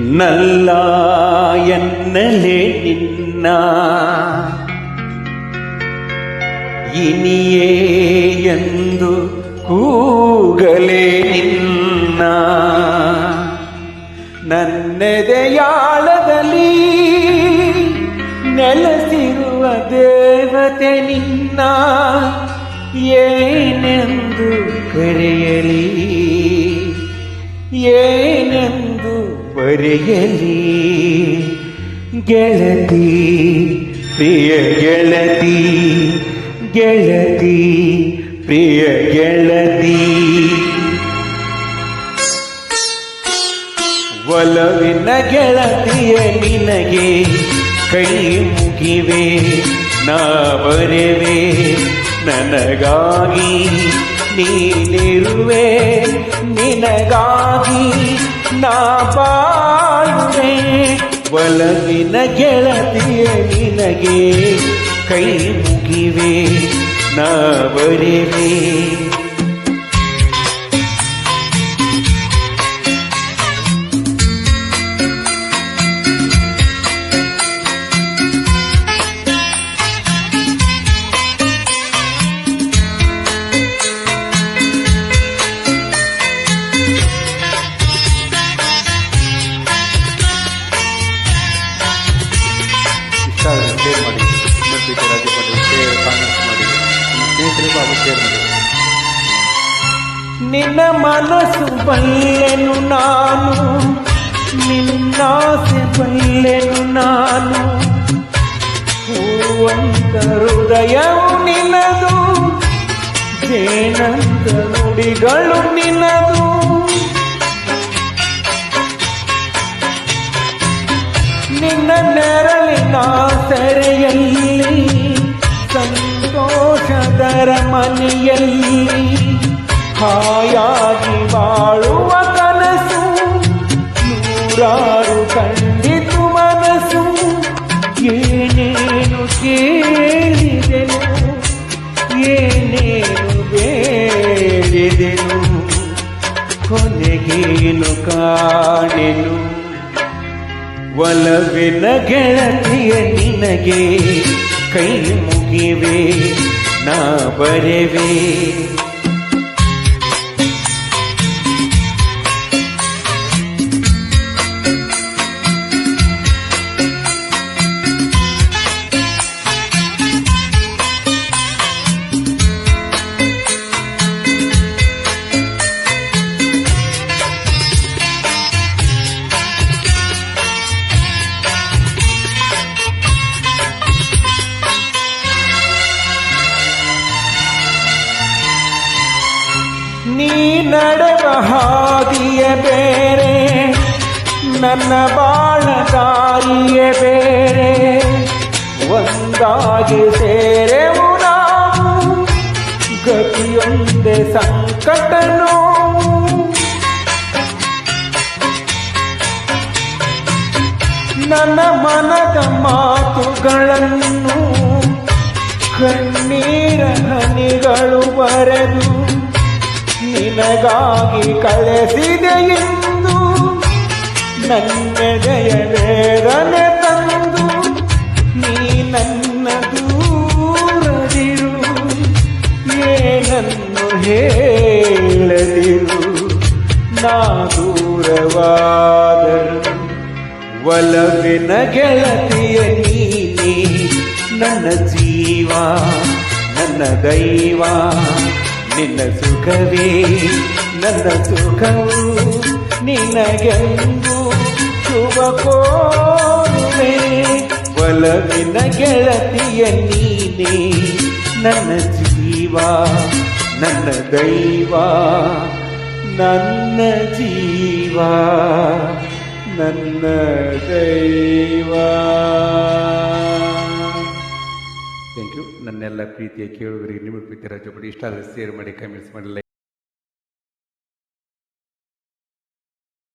ನಲ್ಲ ಎನ್ನಲೆ ನಿನ್ನ. ಇನಿಯೇ ಎಂದು ಕೂಗಲೇ ನಿನ್ನ. ನನ್ನೆದೆಯಾಳದಲ್ಲಿ ನೆಲೆಸಿರುವ ದೇವತೆ ನಿನ್ನ. ಏನೆಂದು ಕರೆಯಲಿ? ಬರೆಯಲಿ ಗೆಳತಿ ಪ್ರಿಯ ಗೆಳತಿ ಗೆಳತಿ ಪ್ರಿಯ ಗೆಳತಿ ಒಲವಿನ ಗೆಳತಿಯ ನಿನಗೆ ಕೈ ಮುಗಿವೆ ನಾ ಬರೆವೆ ನನಗಾಗಿ ನೀನಿರುವೆ ನಿನಗಾಗಿ ನಾ ಬಾಳುವೆ ಒಲವಿನ ಗೆಳತಿಯ ನಿನಗೆ ಕೈ ಮುಗಿವೆ ನಾ ಬರೆವೆ ನಿಮ್ಮ ಸ್ನೇಹಿತರಿಗೂ ಹಾಗೂ ಶೇರ್ ಮಾಡಿ ನಿನ್ನ ಮನಸ್ಸು ಬಲ್ಲೆನು ನಾನು ನಿನ್ನಾಸೆ ಬಲ್ಲೆನು ನಾನು ಹೂವಂತ ಹೃದಯವು ನಿನ್ನದು ಜೇನಂತ ನುಡಿಗಳು ನಿನ್ನದು ನಿನ್ನ ನೆರಳಿನ ಸೆರೆಯಲ್ಲಿ ಸಂತೋಷದರ ಮನೆಯಲ್ಲಿ ಹಾಯಾಗಿ ಬಾಳುವ ಕನಸು, ನೂರಾರು ಕಂಡಿತು ಮನಸ್ಸು ಏನೇನು ಕೇಳಿದೆನು, ಏನೇನು ಬೇಡಿದೆನು, ಕೊನೆಗೇನು ಕಾಣೆನು? ಒಲವಿನ ಗೆಳತಿಯ, ನಿನಗೆ ಕೈ ಮುಗಿವೆ. ನಾ ಬರೆವೆ ನೀ ಹಾದಿಯ ಬೇರೆ, ನನ್ನ ಬಾಳ ದಾರಿಯ ಬೇರೆ ಒಂದಾಗಿ ಸೇರೆವು ನಾವು, ಗತಿಯೊಂದೆ ಸಂಕಟನು. ನನ್ನ ಮನದ ಮಾತುಗಳನ್ನು, ಕಣ್ಣೀರ ಹನಿಗಳು ಬರೆದು ನಿನಗಾಗಿ ಕಳಿಸಿದೆ ಎಂದು ನನ್ನೆದೆಯ ವೇದನೆ ತಂದು ನೀ ನನ್ನ ದೂರದಿರು ಏನನ್ನು ಹೇಳದಿರು, ನಾ ದೂರವಾದರು ಒಲವಿನ ಗೆಳತಿಯ ನೀನೆ, ನನ್ನ ಜೀವ, ನನ್ನ ದೈವ. ನಿನ್ನ ಸುಖವೇ, ನನ್ನ ಸುಖವು ನಿನಗೆಂದು ಶುಭ ಕೋರುವೆ. ಒಲವಿನ ಗೆಳತಿಯ ನೀನೆ, ನನ್ನ ಜೀವ, ನನ್ನ ದೈವ, ನನ್ನ ಜೀವ, ನನ್ನ ದೈವ. Thank you. ನನ್ನೆಲ್ಲ ಪ್ರೀತಿಯ ಕೇಳುವರಿಗೆ ನಿಮ್ಮ ಪ್ರೀತಿ ರಾಜಪಡಿ ಇಷ್ಟ ಆದರೆ ಶೇರ್ ಮಾಡಿ ಕಮೆಂಟ್ಸ್ ಮಾಡಿ